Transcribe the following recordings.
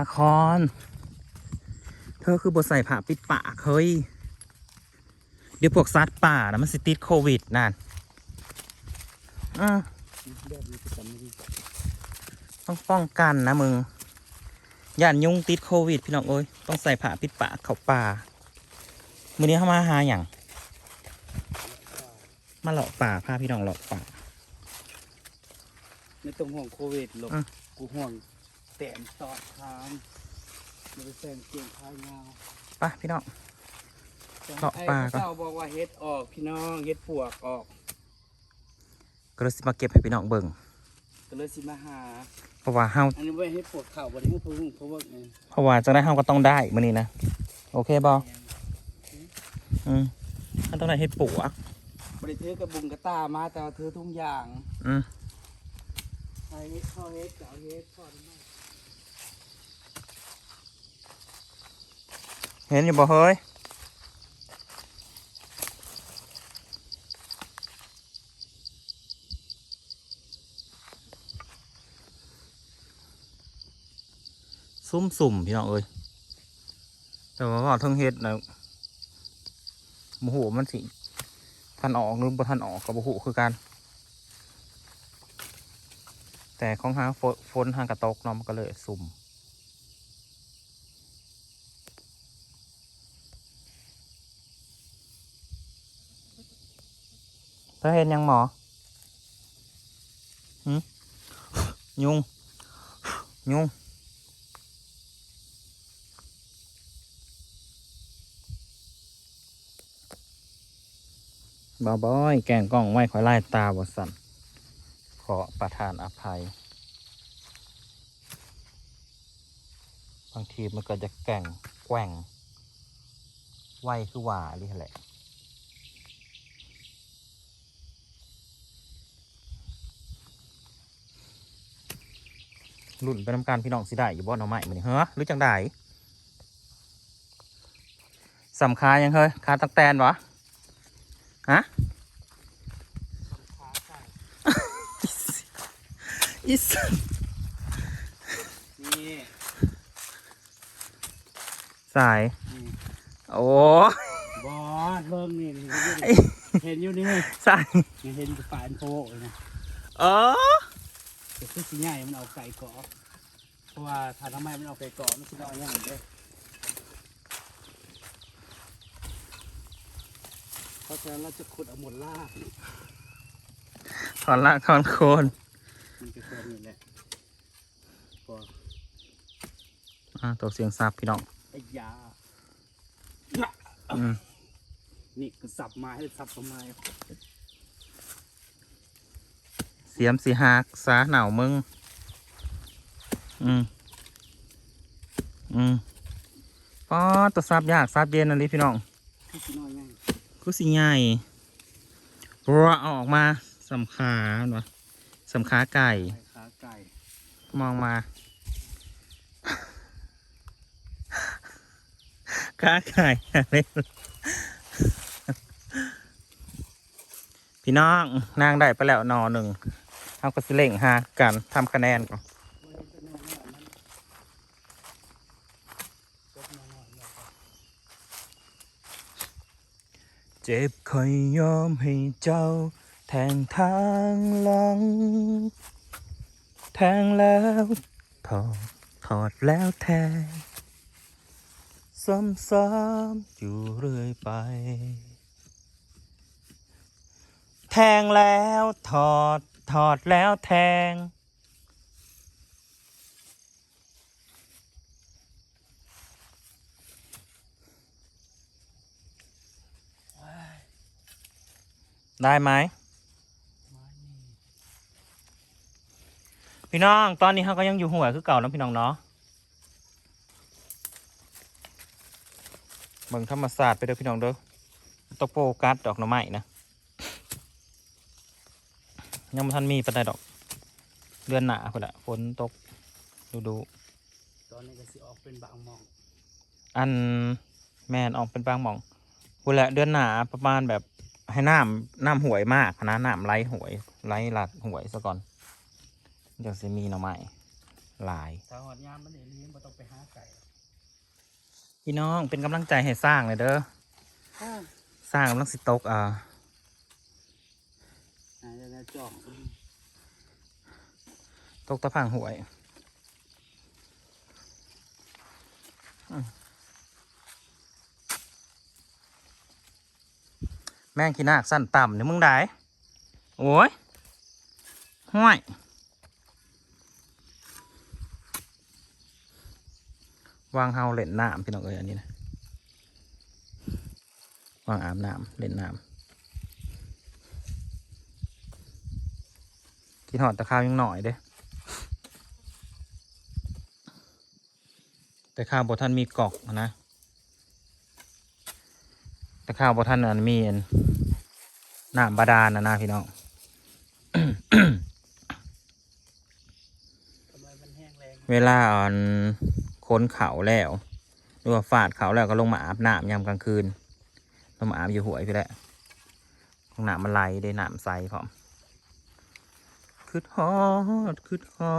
าคอน เธอคือบทใส่ผ้าปิดปากเฮ้ย เดี๋ยวพวกซัดป่านะมันสิติดโควิดนั่นอืมแบบนี้ก็จะไม่ได้ต้องป้องกันนะมึง ย่านยุงติดโควิด พี่น้องเอ้ย ต้องใส่ผ้าปิดปากเข้าป่ามื้อนี้เข้ามาหาอย่าง มาเลาะป่าพาพี่น้องเลาะป่า ไม่ต้องห่วงโควิดหรอกอะกูห่วง แต้มตอดทางไม่ได้แซงเกียงพายยาวไปพี่น้องเลาะป่าก่อนไอ้เจ้าบอกว่าเฮ็ดออกพี่น้องเฮ็ดปวกออกก็เลยสิมาเก็บให้พี่น้องเบิ่งก็เลยสิมาหา เพราะว่าเฮาอันนี้ไว้ให้ปวดเข่าบ่ได้ให้พวกเพราะว่าไงเพราะว่าจะได้เฮาก็ต้องได้มื้อนี้นะ โอเคบ่อืมมันต้องได้ให้ปลูกอะบริเทอกระบุงกระตามาแต่ว่าเธอทุกอย่างอืม ใครเฮ็ดข้อเฮ็ดเจ้าเฮ็ดข้อทำไม เห็นอยู่บ่เฮ้ยซุ่มสุ่มพี่น้องเอ้ยแต่ว่าว่าทั้งเฮ็ดนะโมโหมันสิทันออกหรือบ่ทันออกกับโมโหคือกัน แต่ของหางฝนฝนหางกระตกเนาะมันก็เลยสุ่ม เธอเห็นยังหมอยุง ยุงบาบอย แกงกล้องไว้คอยไล่ตาบสันขอประทานอภัย บางทีมันก็จะแก่งแกว่ง ไวคือว่านี่แหละ ลุ่นไปน้ำการพี่น้องสิได้อยู่บ่หน่อไม้มันนี่เฮ้อหรือจังไดสำคายังเฮ้ยคาตักแตนวะฮะขาใส่อิสนี่สายนี่โอ้บอสเบิ่งนี่นี่เห็นอยู่นี่สายนี่เห็นปลาอันโพเลยนะเออ แต่คือสิใหญ่มันเอาไก่เกาะเพราะว่าถ้าทำไมมันเอาไก่เกาะมันสิเอาอย่างเด้อเพราะฉะนั้นเราจะขุดเอาหมดลากถอนละถอนโคนมันจะเกิดนี่แหละก็อ่าตัวเสียงซับพี่น้องไอ้ยาอืม นี่คือสับไม้หรือสับต้นไม้ เสียมสีหักซาหนาวมึง อืม อืมป๊อดตัวซับยากซับเย็นอันนี้พี่น้องที่สิน้อยง่ายก็สิใหญ่เพราะว่าเอาออกมาสำขาเนาะสำขาไก่ไก่ ขาไก่ มองมา ขาไก่อะไรพี่น้องนางได้ไปแล้วหนอหนึ่ง เอาก็สิเล่งหากันทำคะแนนก่อนเจ็บคอยยอมให้เจ้า แทงทางหลัง แทงแล้วถอดถอดแล้วแทง ซ้ำๆอยู่เรื่อยไป แทงแล้วถอด ถอดแล้วแทง ได้ไหมพี่น้อง ตอนนี้เขาก็ยังอยู่หัวคือเก่านะพี่น้องเนาะเบิ่งธรรมศาสตร์ไปเด้อพี่น้องเด้อตกโปกัสดอกหน่อไม้นะ ยังไม่ทันมีปันไดดอก เดือนหนาคนละฝนตกดูดูตอนนี้ก็สิออกเป็นบางหมองๆอันแม่นออกเป็นบางหมองคนละเดือนหนาประมาณแบบให้น้ำน้ำหวยมากนะน้ำไหลหวยไหลหลัดหวยซะก่อนเดี๋ยวจะมีหน่อไม้หลายถ้าหอดยามมันเองนี่บ่ต้องไปหาไก่พี่น้องเป็นกำลังใจให้สร้างเลยเด้ออ้าวสร้างกำลังสิตกอ่าหา จองตกตะพังหวยแม่งขี้นาคสั้นต่ำเนี่ยมึงได้โอ้ยห้วยวางเฮาเล่นน้ำพี่น้องเอ้ยอันนี้นะวางอาบน้ำเล่นน้ำ กินหอดตะข้าวยังหน่อยเด้แต่ข้าวบท่านมีกอกนะแต่ข้าวบท่านอันมีอันน้ำบาดาลนะนะพี่น้องทำไมมันแห้งแรงเวลาอ่อนค้นเขาแล้วหรือว่าฟาดเขาแล้วก็ลงมาอาบน้ำยามกลางคืนลงมาอาบอยู่หวยพี่แหละของน้ำมันไหลได้น้ำใสพร้อมคื ดฮอดคืดฮอ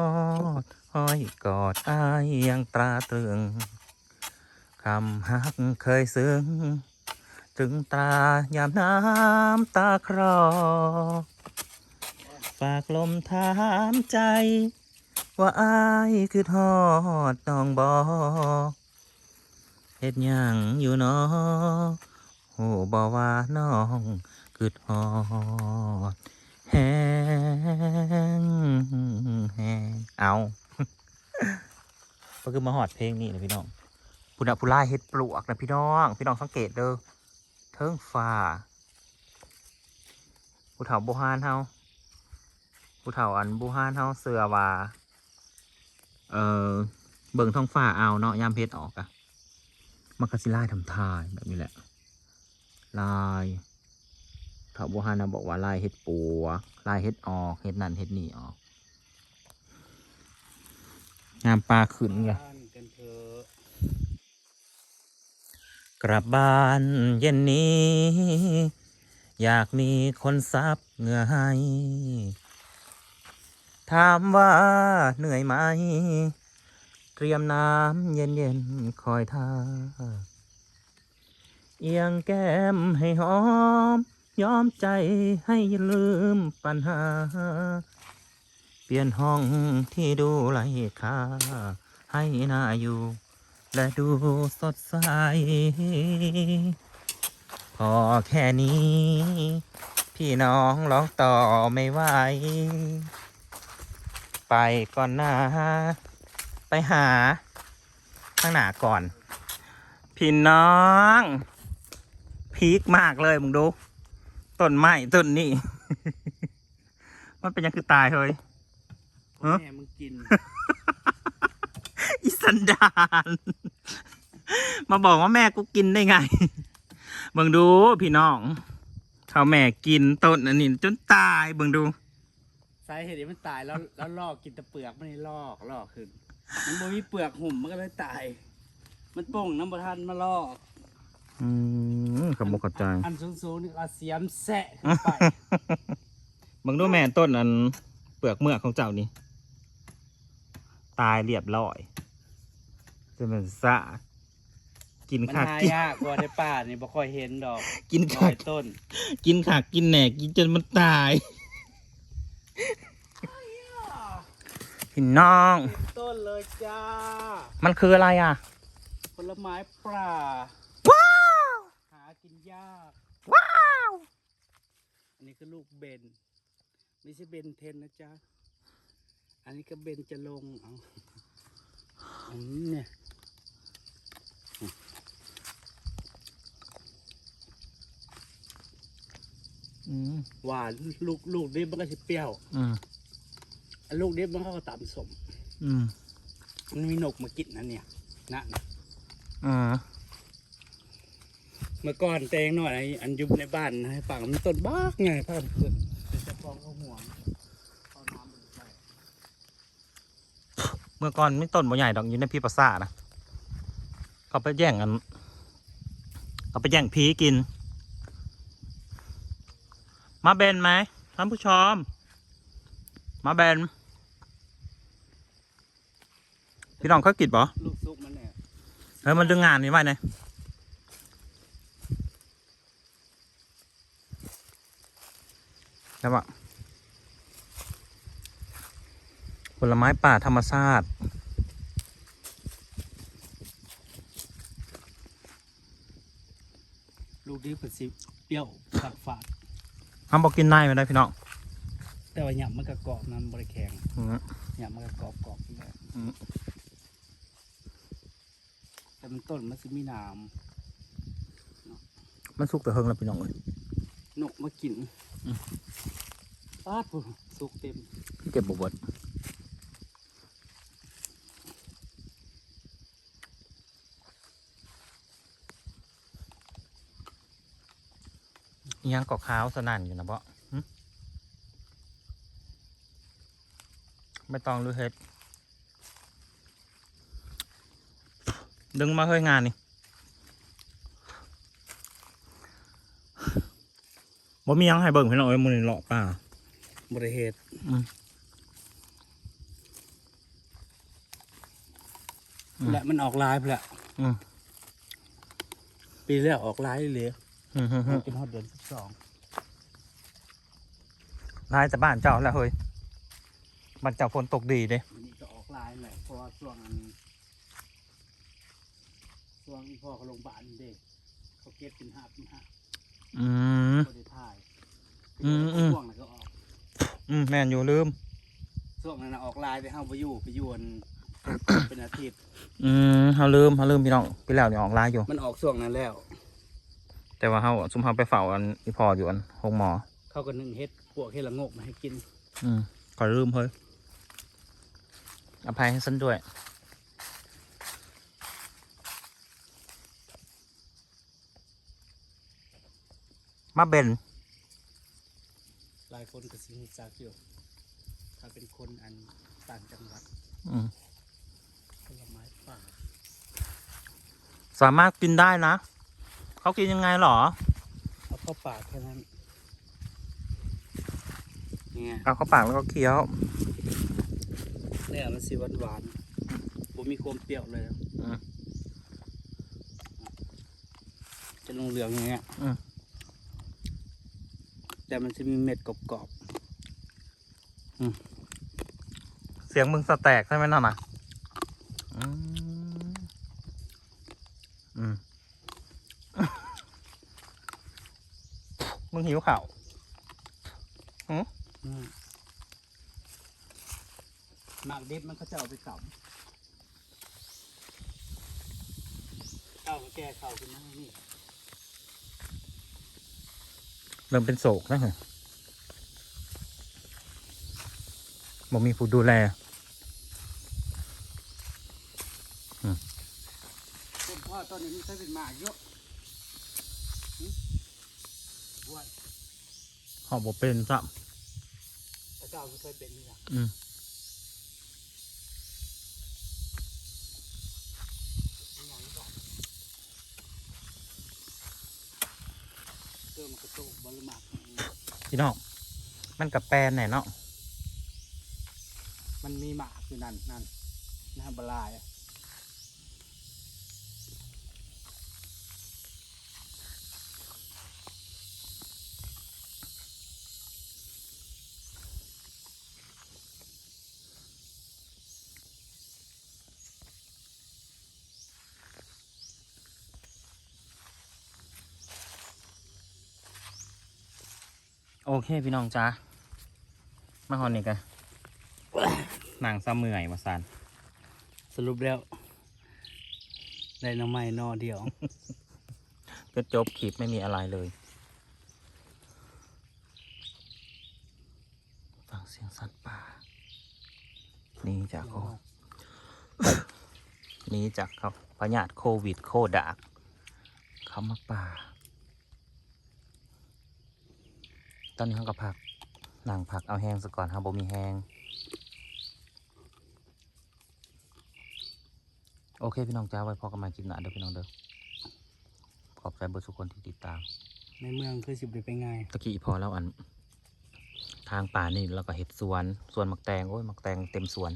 ดห้อยกอดอายยังตราตรึงคำฮักเคยซึ้งถึงตายามน้ำตาคลอฝากลมถามใจ ว่าอายคือทอดน้องบอเฮ็ดหยังอยู่นอโหบอว่าน้องคือทอด แห้งแห้งเอาก็คือมาหอดเพลงนี้นะพี่น้องพุดะพุล่ายเฮ็ดปลวกนะพี่น้อง พี่น้องสังเกตเด้อเทิงฟ้าผู้เฒ่าโบฮานเฮาผู้เฒ่าอันโบฮานเฮาเสือว่า เออเบิ่งท้องฟ้าเอาเนาะยามเพชรออกอะมันก็สิลายทำทายแบบนี้แหละ ลาย ถ้าบัวฮานะบอกว่าลายเฮ็ดปัวลายเฮ็ดออกเฮ็ดนั่นเฮ็ดนี่ออกงามปลาขึ้นไงบ้านกันเถอะกลับบ้านเย็นนี้ อยากมีคนซับเหงื่อให้ถามว่าเหนื่อยไหม เตรียมน้ำเย็นๆคอยท่า เอียงแก้มให้หอม ยอมใจให้ลืมปัญหา เปลี่ยนห้องที่ดูไร้ค่าให้น่าอยู่ และดูสดใส พอแค่นี้ พี่น้องร้องต่อไม่ไหว ไปก่อนนะ ไปหา ข้างหน้าก่อน พี่น้อง พีคมากเลยมึงดู ต้นไม้ต้นนี้มันเป็นยังคือตายเฮ้ยฮะแม่มึงกิน อีสันดาน มาบอกว่าแม่กูกินได้ไงเบิ่งดูพี่น้องเขาแม่กินต้นอันนี้จนตายเบิ่งดูสาเหตุที่มันตายแล้วแล้วลอกกินแต่เปลือกมันนี่ลอกลอกขึ้นมันบ่มีเปลือกหุ่มมันก็เลยตาย มันโป่งน้ำประทันมาลอก อืมขบกเข้าใจอันสูงๆนี่ก็เสียมแสะขึ้นไปเบิ่งดูแม่ต้นอันเปลือกเมือกของเจ้านี่ ตายเรียบร้อยจะเป็นสะกินมันขากหากิน ยากกว่าในป่านี่บ่ค่อยเห็นดอกกินน้ขาอกยต้น กินขากกินแหนกกินจนมันตาย พี่น้อง ต้นเลยจ้า มันคืออะไรอะ ผลไม้ป่าว้าวหากิน ยาก ว้าว อันนี้คือลูกเบน ไม่ใช่เบนเทนนะจ๊ะ อันนี้ก็เบนจะลงเอาอันนี้เนี่ยอืมหวานลูกลูกนี้มันก็จะเปรี้ยวอืมอันลูกนี้มันก็ตำสม อืมมันมีนกมากินนั่นเนี่ยนะนะอืม เมื่อก่อนเตงหน่อยไอ้อันอยุบในบ้านให้ฝั่งมันต้นบ้ากไงพ่อเกิดเป็นจะฟองเขาห่วงเอาน้ำมันใส่เมื่อก่อนไม่ต้นบ่ใหญ่ดอกอยู่ในพี่ประสาทนะเขาไปแย่งกันเขาไปแย่งพีกิน มาเบนไหมท่านผู้ชมมาเบนพี่น้องเขากิดบ่ลูกซุกมันเนี่ยเฮ้ยมันดึงงานนี่ไว้ไงแล้วอะผลไม้ป่าธรรมชาติลูกนี้เป็นสิเปรี้ยวฝาดฝาดห้ามบอกกินได้ไม่ได้พี่น้องแต่ว่าหยับมันก็กรอบน้ำบริแข็งอืมหยับมันก็กรอบกรอบอยู่แล้วอืมแต่มันต้นมันสิมีหนามมันสุกแต่เฮิงแล้วพี่น้องเลยนกมากินอืม ปาดพุ่นสุกเต็มเก็บบวบยังกอกขาวสนั่นอยู่นะเบาะไม่ต้องรู้เฮ็ด ดึงมาเฮ้ยงานนี่ บ่มีหยังให้เบิ่งพี่น้องเอ้ยมือนี่เลาะป่าบริเหตุอืมอืมและมันออกลายไปแล้วอืมปีแล้วออกลายเลยอืมฮึ่มฮึ่มเป็นฮอดเดือนสิบสองลายแต่บ้านเจ้าแล้วเฮ้ยบ้านเจ้าฝนตกดีเด้อันนี้ก็ออกลายแหละเพราะว่าช่วงอันช่วงพ่อเขาลงพยาบาลเด็กเขาเก็บเป็นห้าเป็นห้า อืมเขาได้ถ่ายอืมอืม ช่วงนั้นก็ออกอืมแม่นอยู่ลืม ช่วงนั้นน่ะออกลายไปห้าไปอยู่ไปอยู่อันเป็นอาทิตย์ อืมเฮาลืมเฮาลืมพี่น้องพี่แล้วนี่ออกลายอยู่ มันออกช่วงนั้นแล้ว แต่ว่าเฮาซุมเฮาไปเฝ้าอันอีพออยู่อันห้องหมอ เขาก็นึ่งเฮ็ดพวกเฮ็ดละโงกมาให้กิน อืมขอลืมเฮ้ยอภัยให้ฉันด้วย มาเบนหลายคนก็สิรู้จักอยู่ถ้าเป็นคนอันต่างจังหวัดอืมผลไม้ป่าสามารถกินได้นะ เขากินยังไงหรอ เอาเข้าปากแค่นั้นเนี่ยเอาเข้าปากแล้วก็เคี้ยว เนี่ยมันสิหวานหวานๆผมมีความเปรี้ยวเลยอืม จะลงเหลืองอย่างเงี้ยอืม แต่มันจะมีเม็ดกรอบเสียงมึงสแตกใช่ไหมนั่นน่ะอืมอืมมึงหิวข่าวๆอืมหมากดิบมันก็จะเอาไปกำข้าวก็แก้ข้าวขึ้นมาให้นี่ เริ่มเป็นโศกแล้วเหรอบ่มีผู้ดูแลต้นพ่อต้นนี้มันเคยเป็นหมากเยอะหึว่าหอบบ่เป็นซะพระเจ้าไม่เคยเป็นนี่หรอกอืม เป็นอย่างนี้ก่อนเติมกระตุกบอลหมาก พี่น้อง มันกับแปลนแน่เนาะมันมีหมากอยู่นั่นนั่นหน้าบลายอะโอเคพี่น้องจ้า มาหอนนี่กันนางซ้ำเมื่อยมาสันสรุปแล้ว ได้หน้ำไม้นอเดียว ก็จบคลิปไม่มีอะไรเลย ฟังเสียงสัตว์ป่าหนี่จากเขาหนี่จากเขาพยาธิโควิดโคดากเขามาป่า ตอนนี้เขาก็พัก หนังพักเอาแห้งซะก่อนครับบ่มีแห้งโอเคพี่น้องจ้าไว้พอกันใหมาคลิปหน้าเด้อพี่น้องเด้อขอบใจเบอร์ทุกคนที่ติดตาม ในเมืองคือสิบได้ไปง่ายตะกี้พอแล้วอัน ทางป่านี่แล้วก็เห็ดสวนสวนมักแตงโอ้ยมักแตงเต็มสวน